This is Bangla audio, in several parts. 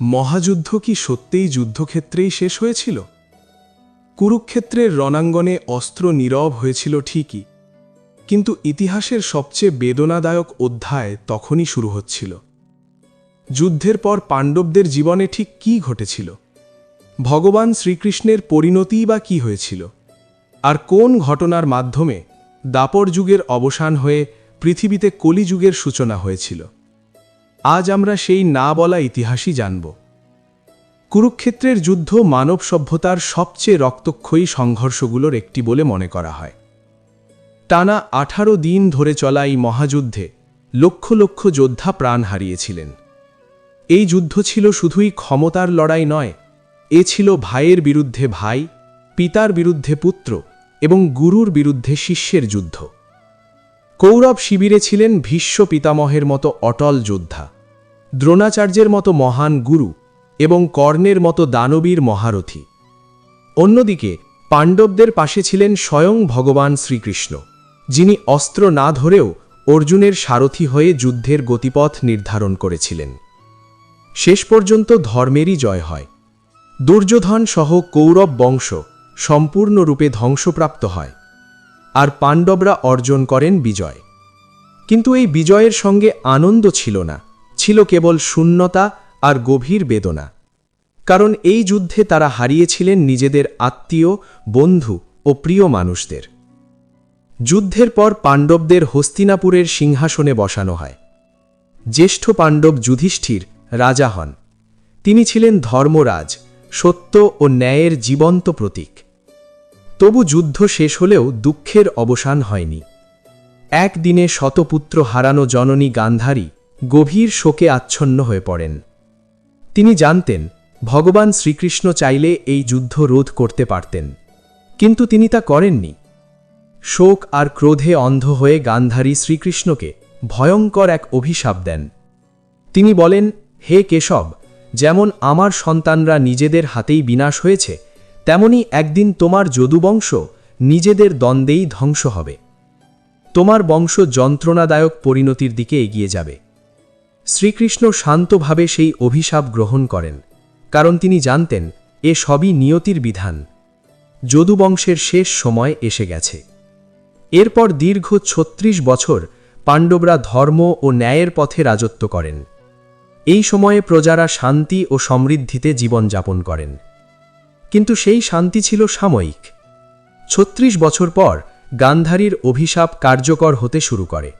মহাযুদ্ধ কি সত্যিই যুদ্ধক্ষেত্রেই শেষ হয়েছিল? কুরুক্ষেত্রের রণাঙ্গনে অস্ত্র নীরব হয়েছিল ঠিকই, কিন্তু ইতিহাসের সবচেয়ে বেদনাদায়ক অধ্যায় তখনই শুরু হচ্ছিল। যুদ্ধের পর পাণ্ডবদের জীবনে ঠিক কি ঘটেছিল? ভগবান শ্রীকৃষ্ণের পরিণতিই বা কি হয়েছিল? আর কোন ঘটনার মাধ্যমে দাপর যুগের অবসান হয়ে পৃথিবীতে কলিযুগের সূচনা হয়েছিল? আজ আমরা সেই না বলা ইতিহাসই জানব। কুরুক্ষেত্রের যুদ্ধ মানব সভ্যতার সবচেয়ে রক্তক্ষয়ী সংঘর্ষগুলোর একটি বলে মনে করা হয়। টানা আঠারো দিন ধরে চলা এই মহাযুদ্ধে লক্ষ লক্ষ যোদ্ধা প্রাণ হারিয়েছিলেন। এই যুদ্ধ ছিল শুধুই ক্ষমতার লড়াই নয়, এ ছিল ভাইয়ের বিরুদ্ধে ভাই, পিতার বিরুদ্ধে পুত্র এবং গুরুর বিরুদ্ধে শিষ্যের যুদ্ধ। কৌরব শিবিরে ছিলেন ভীষ্ম পিতামহের মতো অটল যোদ্ধা। দ্রোণাচার্যের মতো মহান গুরু এবং কর্ণের মতো দানবীর মহারথী। অন্যদিকে, পাণ্ডবদের পাশে ছিলেন স্বয়ং ভগবান শ্রীকৃষ্ণ, যিনি অস্ত্র না ধরেও অর্জুনের সারথি হয়ে যুদ্ধের গতিপথ নির্ধারণ করেছিলেন। শেষ পর্যন্ত ধর্মেরই জয় হয়। দুর্যোধন সহ কৌরব বংশ সম্পূর্ণরূপে ধ্বংসপ্রাপ্ত হয় আর পাণ্ডবরা অর্জন করেন বিজয়। কিন্তু এই বিজয়ের সঙ্গে আনন্দ ছিল না। ছিল কেবল শূন্যতা আর গভীর বেদনা। কারণ এই যুদ্ধে তারা হারিয়েছিলেন নিজেদের আত্মীয়, বন্ধু ও প্রিয় মানুষদের। যুদ্ধের পর পাণ্ডবদের হস্তিনাপুরের সিংহাসনে বসানো হয়। জ্যেষ্ঠ পাণ্ডব যুধিষ্ঠির রাজা হন। তিনি ছিলেন ধর্মরাজ, সত্য ও ন্যায়ের জীবন্ত প্রতীক। তবু যুদ্ধ শেষ হলেও দুঃখের অবসান হয়নি। একদিনে শতপুত্র হারানো জননী গান্ধারী গভীর শোকে আচ্ছন্ন হয়ে পড়েন। তিনি জানতেন, ভগবান শ্রীকৃষ্ণ চাইলে এই যুদ্ধ রোধ করতে পারতেন। কিন্তু তিনি তা করেননি। শোক আর ক্রোধে অন্ধ হয়ে গান্ধারী শ্রীকৃষ্ণকে ভয়ঙ্কর এক অভিশাপ দেন। তিনি বলেন, হে কেশব, যেমন আমার সন্তানরা নিজেদের হাতেই বিনাশ হয়েছে, তেমনি একদিন তোমার যদুবংশ নিজেদের দ্বন্দ্বেই ধ্বংস হবে। তোমার বংশ যন্ত্রণাদায়ক পরিণতির দিকে এগিয়ে যাবে। শ্রীকৃষ্ণ শান্তভাবে সেই অভিশাপ গ্রহণ করেন, কারণ তিনি জানতেন এ সবই নিয়তির বিধান। যদুবংশের শেষ সময় এসে গেছে। এরপর দীর্ঘ ছত্রিশ বছর পাণ্ডবরা ধর্ম ও ন্যায়ের পথে রাজত্ব করেন। এই সময়ে প্রজারা শান্তি ও সমৃদ্ধিতে জীবনযাপন করেন। কিন্তু সেই শান্তি ছিল সাময়িক। ছত্রিশ বছর পর গান্ধারীর অভিশাপ কার্যকর হতে শুরু করে।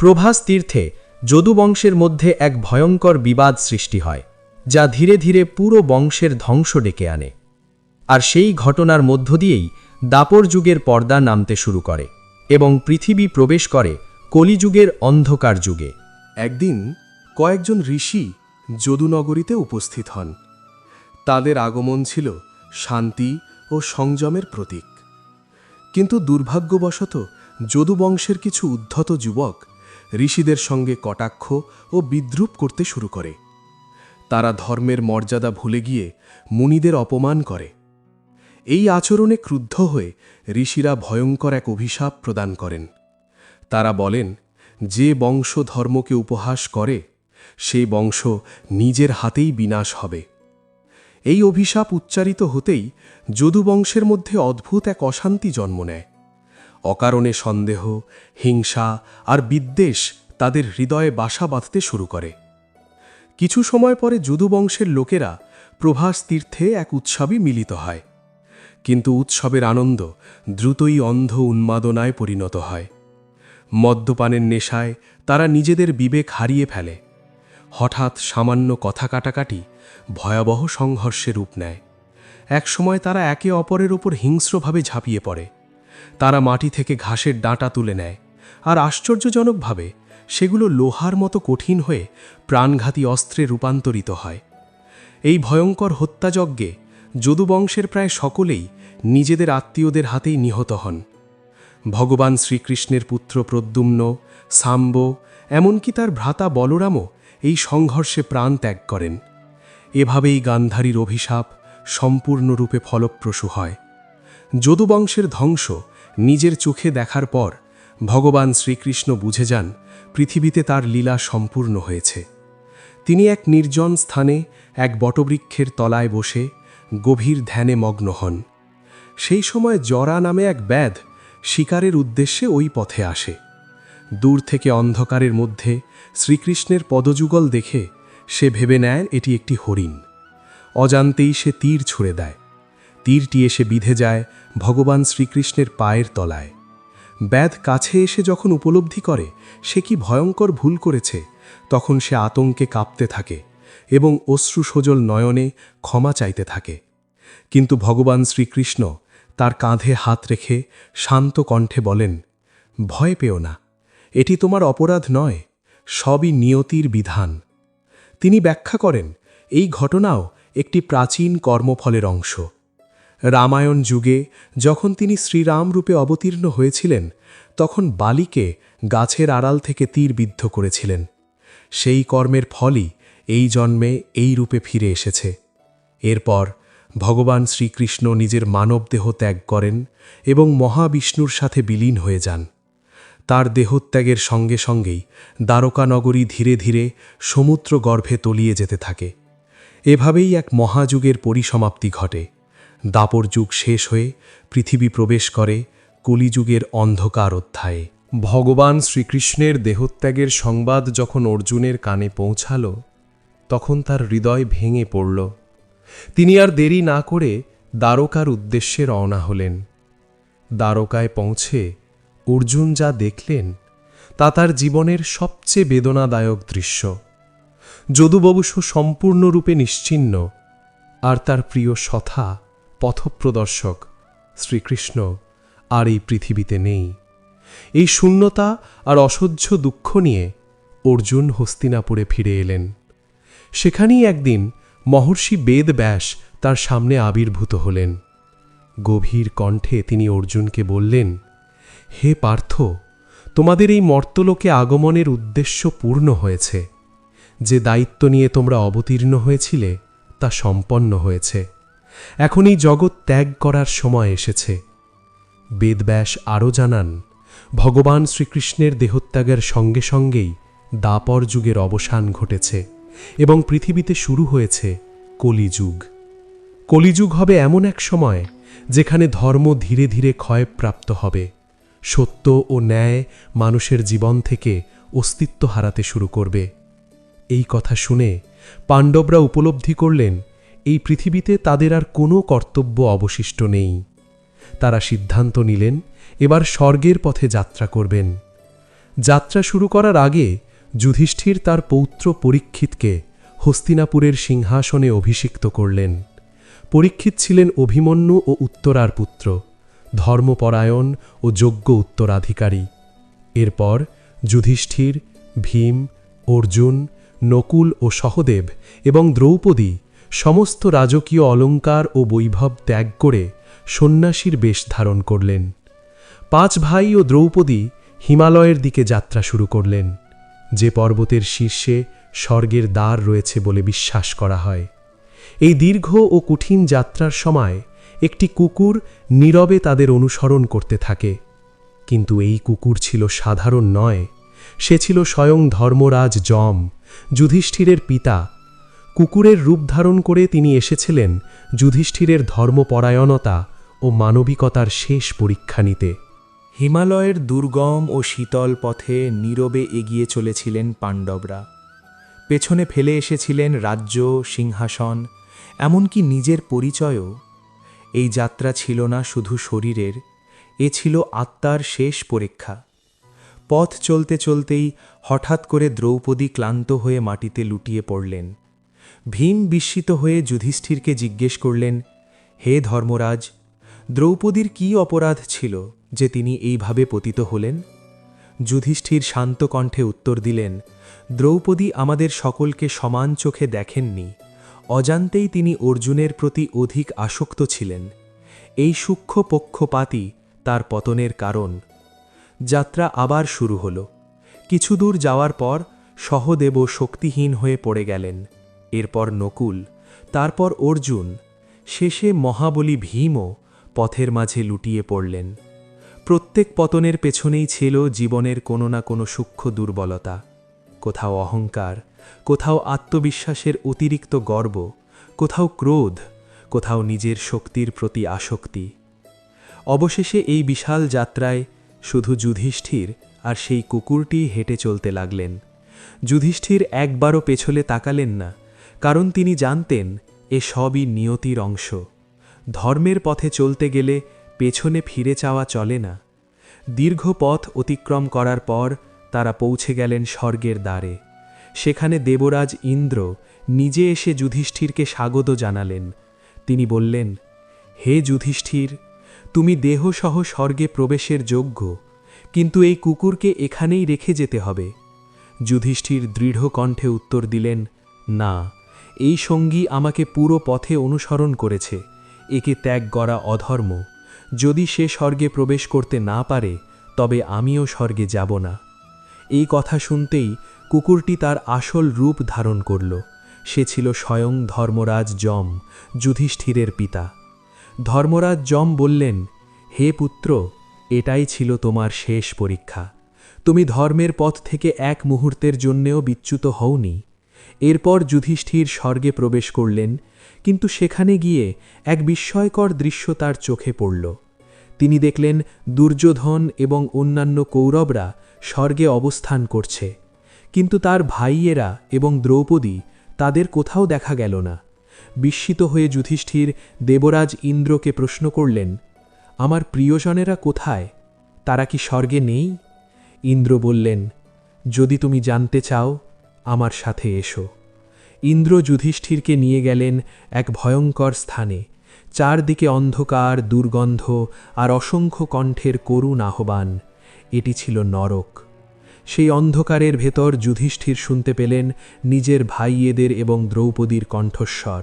প্রভাস তীর্থে যদুবংশের মধ্যে এক ভয়ঙ্কর বিবাদ সৃষ্টি হয়, যা ধীরে ধীরে পুরো বংশের ধ্বংস ডেকে আনে। আর সেই ঘটনার মধ্য দিয়েই দাপর যুগের পর্দা নামতে শুরু করে এবং পৃথিবী প্রবেশ করে কলিযুগের অন্ধকার যুগে। একদিন কয়েকজন ঋষি যদুনগরীতে উপস্থিত হন। তাদের আগমন ছিল শান্তি ও সংযমের প্রতীক। কিন্তু দুর্ভাগ্যবশত যদুবংশের কিছু উদ্ধত যুবক ঋষিদের সঙ্গে কটাক্ষ ও বিদ্রুপ করতে শুরু করে। তারা ধর্মের মর্যাদা ভুলে গিয়ে মুনিদের অপমান করে। এই আচরণে ক্রুদ্ধ হয়ে ঋষিরা ভয়ঙ্কর এক অভিশাপ প্রদান করেন। তারা বলেন, যে বংশ ধর্মকে উপহাস করে, সেই বংশ নিজের হাতেই বিনাশ হবে। এই অভিশাপ উচ্চারিত হতেই যদুবংশের মধ্যে অদ্ভুত এক অশান্তি জন্ম নেয়। অকারণে সন্দেহ, হিংসা আর বিদ্বেষ তাদের হৃদয়ে বাসা বাঁধতে শুরু করে। কিছু সময় পরে যদুবংশের লোকেরা প্রভাস তীর্থে এক উৎসবে মিলিত হয়। কিন্তু উৎসবের আনন্দ দ্রুতই অন্ধ উন্মাদনায় পরিণত হয়। মদ্যপানের নেশায় তারা নিজেদের বিবেক হারিয়ে ফেলে। হঠাৎ সামান্য কথা কাটাকাটি ভয়াবহ সংঘর্ষে রূপ নেয়। একসময় তারা একে অপরের ওপর হিংস্রভাবে ঝাঁপিয়ে পড়ে। তারা মাটি থেকে ঘাসের ডাঁটা তুলে নেয় আর আশ্চর্যজনকভাবে সেগুলো লোহার মতো কঠিন হয়ে প্রাণঘাতী অস্ত্রে রূপান্তরিত হয়। এই ভয়ঙ্কর হত্যাযজ্ঞে যদুবংশের প্রায় সকলেই নিজেদের আত্মীয়দের হাতেই নিহত হন। ভগবান শ্রীকৃষ্ণের পুত্র প্রদ্যুম্ন, সাম্ব, এমনকি তার ভ্রাতা বলরামও এই সংঘর্ষে প্রাণ ত্যাগ করেন। এভাবেই গান্ধারীর অভিশাপ সম্পূর্ণরূপে ফলপ্রসূ হয়। যদুবংশের ধ্বংস নিজের চোখে দেখার পর ভগবান শ্রীকৃষ্ণ বুঝে যান পৃথিবীতে তার লীলা সম্পূর্ণ হয়েছে। তিনি এক নির্জন স্থানে এক বটবৃক্ষের তলায় বসে গভীর ধ্যানে মগ্ন হন। সেই সময় জরা নামে এক ব্যাধ শিকারের উদ্দেশ্যে ওই পথে আসে। দূর থেকে অন্ধকারের মধ্যে শ্রীকৃষ্ণের পদযুগল দেখে সে ভেবে নেয় এটি একটি হরিণ। অজান্তেই সে তীর ছুঁড়ে দেয়। তীরটি এসে বিধে যায় ভগবান শ্রীকৃষ্ণের পায়ের তলায়। ব্যাধ কাছে এসে যখন উপলব্ধি করে, সে কি ভয়ঙ্কর ভুল করেছে, তখন সে আতঙ্কে কাঁপতে থাকে এবং অশ্রু সজল নয়নে ক্ষমা চাইতে থাকে। কিন্তু ভগবান শ্রীকৃষ্ণ তার কাঁধে হাত রেখে শান্ত কণ্ঠে বলেন, ভয় পেও না, এটি তোমার অপরাধ নয়, সবই নিয়তির বিধান। তিনি ব্যাখ্যা করেন, এই ঘটনাও একটি প্রাচীন কর্মফলের অংশ। রামায়ণ যুগে যখন তিনি শ্রীরাম রূপে অবতীর্ণ হয়েছিলেন, তখন বালিকে গাছের আড়াল থেকে তীর বিদ্ধ করেছিলেন। সেই কর্মের ফলই এই জন্মে এই রূপে ফিরে এসেছে। এরপর ভগবান শ্রীকৃষ্ণ নিজের মানবদেহ ত্যাগ করেন এবং মহাবিষ্ণুর সাথে বিলীন হয়ে যান। তার দেহত্যাগের সঙ্গে সঙ্গেই দ্বারকানগরী ধীরে ধীরে সমুদ্র গর্ভে তলিয়ে যেতে থাকে। এভাবেই এক মহাযুগের পরিসমাপ্তি ঘটে। দাপর যুগ শেষ হয়ে পৃথিবী প্রবেশ করে কলিযুগের অন্ধকার অধ্যায়ে। ভগবান শ্রীকৃষ্ণের দেহত্যাগের সংবাদ যখন অর্জুনের কানে পৌঁছাল, তখন তার হৃদয় ভেঙে পড়ল। তিনি আর দেরি না করে দ্বারকার উদ্দেশ্যে রওনা হলেন। দ্বারকায় পৌঁছে অর্জুন যা দেখলেন, তা তার জীবনের সবচেয়ে বেদনাদায়ক দৃশ্য। যদুববুষ সম্পূর্ণরূপে নিশ্চিহ্ন আর তার প্রিয় সথা পথপ্রদর্শক শ্রীকৃষ্ণ আর এই পৃথিবীতে নেই। এই শূন্যতা আর অসহ্য দুঃখ নিয়ে অর্জুন হস্তিনাপুরে ফিরে এলেন। সেখানেই একদিন মহর্ষি বেদ ব্যাস তার সামনে আবির্ভূত হলেন। গভীর কণ্ঠে তিনি অর্জুনকে বললেন, হে পার্থ, তোমাদের এই মর্তলোকে আগমনের উদ্দেশ্য পূর্ণ হয়েছে। যে দায়িত্ব নিয়ে তোমরা অবতীর্ণ হয়েছিলে, তা সম্পন্ন হয়েছে। এখন এই জগৎ ত্যাগ করার সময় এসেছে। বেদব্যাস আরও জানান, ভগবান শ্রীকৃষ্ণের দেহত্যাগের সঙ্গে সঙ্গেই দাপর যুগের অবসান ঘটেছে এবং পৃথিবীতে শুরু হয়েছে কলিযুগ। কলিযুগ হবে এমন এক সময় যেখানে ধর্ম ধীরে ধীরে ক্ষয়প্রাপ্ত হবে, সত্য ও ন্যায় মানুষের জীবন থেকে অস্তিত্ব হারাতে শুরু করবে। এই কথা শুনে পাণ্ডবরা উপলব্ধি করলেন এই পৃথিবীতে তাদের আর কোনো কর্তব্য অবশিষ্ট নেই। তারা সিদ্ধান্ত নিলেন, এবার স্বর্গের পথে যাত্রা করবেন। যাত্রা শুরু করার আগে যুধিষ্ঠির তার পৌত্র পরীক্ষিতকে হস্তিনাপুরের সিংহাসনে অভিষিক্ত করলেন। পরীক্ষিত ছিলেন অভিমন্যু ও উত্তরার পুত্র, ধর্মপরায়ণ ও যোগ্য উত্তরাধিকারী। এরপর যুধিষ্ঠির, ভীম, অর্জুন, নকুল ও সহদেব এবং দ্রৌপদী সমস্ত রাজকীয় অলঙ্কার ও বৈভব ত্যাগ করে সন্ন্যাসীর বেশ ধারণ করলেন। পাঁচ ভাই ও দ্রৌপদী হিমালয়ের দিকে যাত্রা শুরু করলেন। যে পর্বতের শীর্ষে স্বর্গের দ্বার রয়েছে বলে বিশ্বাস করা হয়। এই দীর্ঘ ও কঠিন যাত্রার সময় একটি কুকুর নীরবে তাদের অনুসরণ করতে থাকে। কিন্তু এই কুকুর ছিল সাধারণ নয়, সে ছিল স্বয়ং ধর্মরাজ যম, যুধিষ্ঠিরের পিতা কুকুরের রূপ ধারণ করে তিনি এসেছিলেন যুধিষ্ঠিরের ধর্মপরায়ণতা ও মানবিকতার শেষ পরীক্ষা নিতে। হিমালয়ের দুর্গম ও শীতল পথে নীরবে এগিয়ে চলেছিলেন পাণ্ডবরা। পেছনে ফেলে এসেছিলেন রাজ্য, সিংহাসন, এমনকি নিজের পরিচয়ও। এই যাত্রা ছিল না শুধু শরীরের, এ ছিল আত্মার শেষ পরীক্ষা। পথ চলতে চলতেই হঠাৎ করে দ্রৌপদী ক্লান্ত হয়ে মাটিতে লুটিয়ে পড়লেন। ভীম বিস্মিত হয়ে যুধিষ্ঠিরকে জিজ্ঞেস করলেন, হে ধর্মরাজ, দ্রৌপদীর কি অপরাধ ছিল যে তিনি এইভাবে পতিত হলেন? যুধিষ্ঠির শান্ত কণ্ঠে উত্তর দিলেন, দ্রৌপদী আমাদের সকলকে সমান চোখে দেখেননি। অজান্তেই তিনি অর্জুনের প্রতি অধিক আসক্ত ছিলেন। এই সূক্ষ্ম পক্ষপাতই তার পতনের কারণ। যাত্রা আবার শুরু হল। কিছু দূর যাওয়ার পর সহদেব শক্তিহীন হয়ে পড়ে গেলেন। এরপর নকুল, তারপর অর্জুন, শেষে মহাবলী ভীমও পথের মাঝে লুটিয়ে পড়লেন। প্রত্যেক পতনের পেছনেই ছিল জীবনের কোনো না কোনো সূক্ষ্ম দুর্বলতা। কোথাও অহংকার, কোথাও আত্মবিশ্বাসের অতিরিক্ত গর্ব, কোথাও ক্রোধ, কোথাও নিজের শক্তির প্রতি আসক্তি। অবশেষে এই বিশাল যাত্রায় শুধু যুধিষ্ঠির আর সেই কুকুরটি হেঁটে চলতে লাগলেন। যুধিষ্ঠির একবারও পেছলে তাকালেন না কারণ তিনি জানতেন, এ সবই নিয়তির অংশ। ধর্মের পথে চলতে গেলে পেছনে ফিরে চাওয়া চলে না। দীর্ঘ পথ অতিক্রম করার পর তারা পৌঁছে গেলেন স্বর্গের দ্বারে। সেখানে দেবরাজ ইন্দ্র নিজে এসে যুধিষ্ঠিরকে স্বাগত জানালেন। তিনি বললেন, হে যুধিষ্ঠির, তুমি দেহসহ স্বর্গে প্রবেশের যোগ্য, কিন্তু এই কুকুরকে এখানেই রেখে যেতে হবে। যুধিষ্ঠির দৃঢ় কণ্ঠে উত্তর দিলেন, না। এই সঙ্গী আমাকে পুরো পথে অনুসরণ করেছে, একে ত্যাগ করা অধর্ম। যদি সে স্বর্গে প্রবেশ করতে না পারে, তবে আমিও স্বর্গে যাব না। এই কথা শুনতেই কুকুরটি তার আসল রূপ ধারণ করল। সে ছিল স্বয়ং ধর্মরাজ যম, যুধিষ্ঠিরের পিতা। ধর্মরাজ যম বললেন, হে পুত্র, এটাই ছিল তোমার শেষ পরীক্ষা। তুমি ধর্মের পথ থেকে এক মুহূর্তের জন্যেও বিচ্যুত হওনি। এরপর যুধিষ্ঠির স্বর্গে প্রবেশ করলেন, কিন্তু সেখানে গিয়ে এক বিস্ময়কর দৃশ্য তার চোখে পড়ল। তিনি দেখলেন দুর্যোধন এবং অন্যান্য কৌরবরা স্বর্গে অবস্থান করছে, কিন্তু তার ভাইয়েরা এবং দ্রৌপদী তাদের কোথাও দেখা গেল না। বিস্মিত হয়ে যুধিষ্ঠির দেবরাজ ইন্দ্রকে প্রশ্ন করলেন, আমার প্রিয়জনেরা কোথায়? তারা কি স্বর্গে নেই? ইন্দ্র বললেন, যদি তুমি জানতে চাও আমার সাথে এসো। ইন্দ্র যুধিষ্ঠিরকে নিয়ে গেলেন এক ভয়ঙ্কর স্থানে। চারদিকে অন্ধকার, দুর্গন্ধ আর অসংখ্য কণ্ঠের করুণ আহ্বান। এটি ছিল নরক। সেই অন্ধকারের ভেতর যুধিষ্ঠির শুনতে পেলেন নিজের ভাইয়েদের এবং দ্রৌপদীর কণ্ঠস্বর।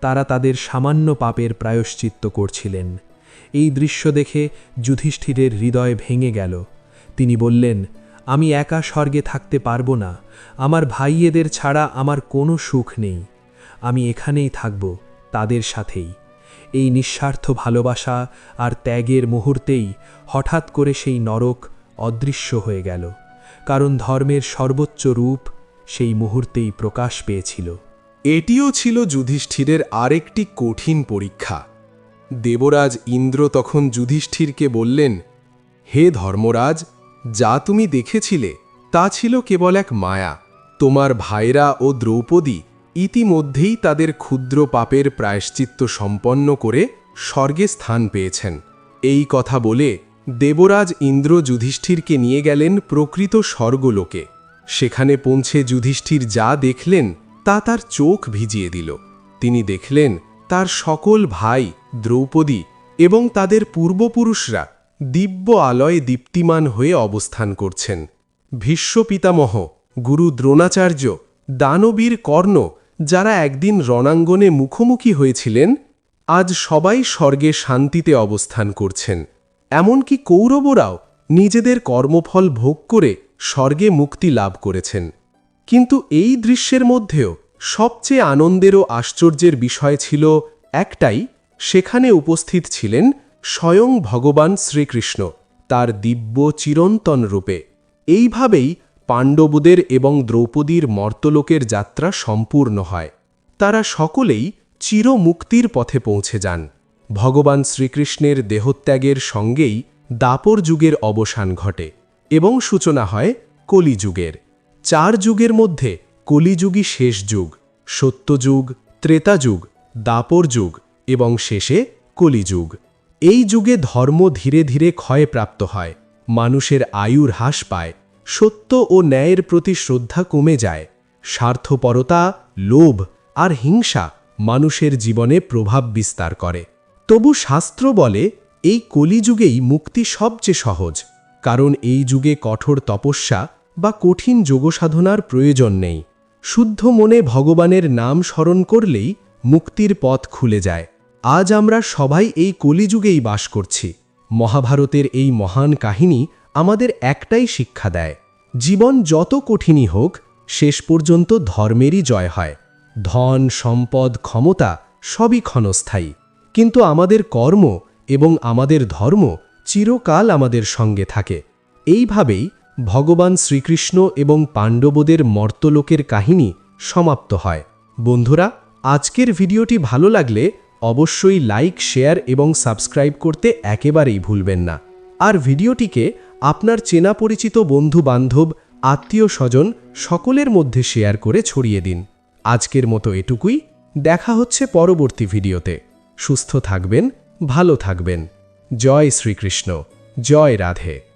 তারা তাদের সামান্য পাপের প্রায়শ্চিত্ত করছিলেন। এই দৃশ্য দেখে যুধিষ্ঠিরের হৃদয় ভেঙে গেল। তিনি বললেন আমি একা স্বর্গে থাকতে পারব না। আমার ভাইয়েদের ছাড়া আমার কোনো সুখ নেই। আমি এখানেই থাকব তাদের সাথেই। এই নিঃস্বার্থ ভালোবাসা আর ত্যাগের মুহূর্তেই হঠাৎ করে সেই নরক অদৃশ্য হয়ে গেল। কারণ ধর্মের সর্বোচ্চ রূপ সেই মুহূর্তেই প্রকাশ পেয়েছিল। এটিও ছিল যুধিষ্ঠিরের আরেকটি কঠিন পরীক্ষা। দেবরাজ ইন্দ্র তখন যুধিষ্ঠিরকে বললেন, হে ধর্মরাজ যা তুমি দেখেছিলে, তা ছিল কেবল এক মায়া। তোমার ভাইরা ও দ্রৌপদী ইতিমধ্যেই তাদের ক্ষুদ্র পাপের প্রায়শ্চিত্ত সম্পন্ন করে স্বর্গে স্থান পেয়েছেন। এই কথা বলে দেবরাজ ইন্দ্র যুধিষ্ঠিরকে নিয়ে গেলেন প্রকৃত স্বর্গলোকে। সেখানে পৌঁছে যুধিষ্ঠির যা দেখলেন, তা তার চোখ ভিজিয়ে দিল। তিনি দেখলেন, তার সকল ভাই দ্রৌপদী এবং তাদের পূর্বপুরুষরা দিব্য আলয়ে দীপ্তিমান হয়ে অবস্থান করছেন। ভীষ্ম পিতামহ গুরু দ্রোণাচার্য, দানবীর কর্ণ যারা একদিন রণাঙ্গনে মুখোমুখি হয়েছিলেন, আজ সবাই স্বর্গে শান্তিতে অবস্থান করছেন। এমনকি কৌরবরাও নিজেদের কর্মফল ভোগ করে স্বর্গে মুক্তি লাভ করেছেন। কিন্তু এই দৃশ্যের মধ্যেও সবচেয়ে আনন্দেরও আশ্চর্যের বিষয় ছিল একটাই, সেখানে উপস্থিত ছিলেন স্বয়ং ভগবান শ্রীকৃষ্ণ, তার দিব্য চিরন্তন রূপে। এইভাবেই পাণ্ডবদের এবং দ্রৌপদীর মর্তলোকের যাত্রা সম্পূর্ণ হয়। তারা সকলেই চিরমুক্তির পথে পৌঁছে যান। ভগবান শ্রীকৃষ্ণের দেহত্যাগের সঙ্গেই দাপর যুগের অবসান ঘটে এবং সূচনা হয় কলিযুগের। চার যুগের মধ্যে কলিযুগই শেষ যুগ, সত্যযুগ ত্রেতাযুগ দাপর যুগ এবং শেষে কলিযুগ। এই যুগে ধর্ম ধীরে ধীরে ক্ষয়প্রাপ্ত হয়। মানুষের আয়ু হ্রাস পায়। সত্য ও ন্যায়ের প্রতি শ্রদ্ধা কমে যায়। স্বার্থপরতা, লোভ আর হিংসা মানুষের জীবনে প্রভাব বিস্তার করে। তবু শাস্ত্র বলে, এই কলিযুগেই মুক্তি সবচেয়ে সহজ। কারণ এই যুগে কঠোর তপস্যা বা কঠিন যোগসাধনার প্রয়োজন নেই। শুদ্ধ মনে ভগবানের নাম স্মরণ করলেই মুক্তির পথ খুলে যায়। আজ আমরা সবাই এই কলিযুগেই বাস করছি। মহাভারতের এই মহান কাহিনী আমাদের একটাই শিক্ষা দেয়। জীবন যত কঠিনই হোক, শেষ পর্যন্ত ধর্মেরই জয় হয়। ধন, সম্পদ, ক্ষমতা সবই ক্ষণস্থায়ী। কিন্তু আমাদের কর্ম এবং আমাদের ধর্ম চিরকাল আমাদের সঙ্গে থাকে। এইভাবেই ভগবান শ্রীকৃষ্ণ এবং পাণ্ডবদের মর্তলোকের কাহিনী সমাপ্ত হয়। বন্ধুরা, আজকের ভিডিওটি ভালো লাগলে অবশ্যই লাইক শেয়ার এবং সাবস্ক্রাইব করতে একেবারেই ভুলবেন না। আর ভিডিওটিকে আপনার চেনা পরিচিত বন্ধু বান্ধব, আত্মীয় স্বজন সকলের মধ্যে শেয়ার করে ছড়িয়ে দিন। আজকের মতো এটুকুই। দেখা হচ্ছে পরবর্তী ভিডিওতে। সুস্থ থাকবেন, ভালো থাকবেন। জয় শ্রীকৃষ্ণ। জয় রাধে।